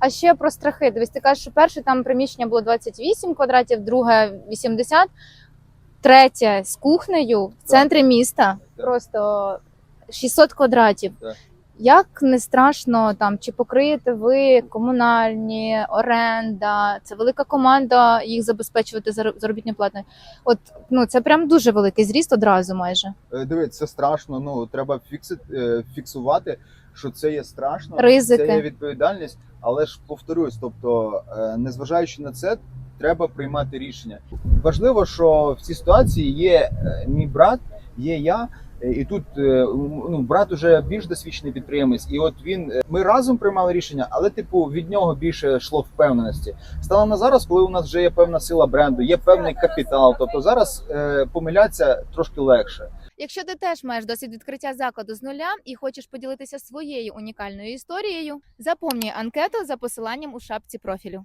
А ще про страхи. Дивись, ти кажеш, що перше там приміщення було 28 квадратів, друге 80, третє з кухнею в центрі міста. Просто 600 квадратів. Як не страшно там, чи покриєте ви комунальні, оренда, це велика команда їх забезпечувати зар- заробітною платною. От ну це прям дуже великий зріст одразу майже. Е, Дивись, це страшно. Ну треба фікси, е, фіксувати, що це є страшно, Ризики. це є відповідальність. Але ж повторюсь, тобто, е, незважаючи на це, треба приймати рішення. Важливо, що в цій ситуації є мій брат, є я. Е, І тут е, ну, брат уже більш досвідчений підприємець, і от він е, ми разом приймали рішення, але типу від нього більше йшло впевненості. Стало на зараз, коли у нас вже є певна сила бренду, є певний капітал. Тобто зараз е, помилятися трошки легше. Якщо ти теж маєш досвід відкриття закладу з нуля і хочеш поділитися своєю унікальною історією, заповнюй анкету за посиланням у шапці профілю.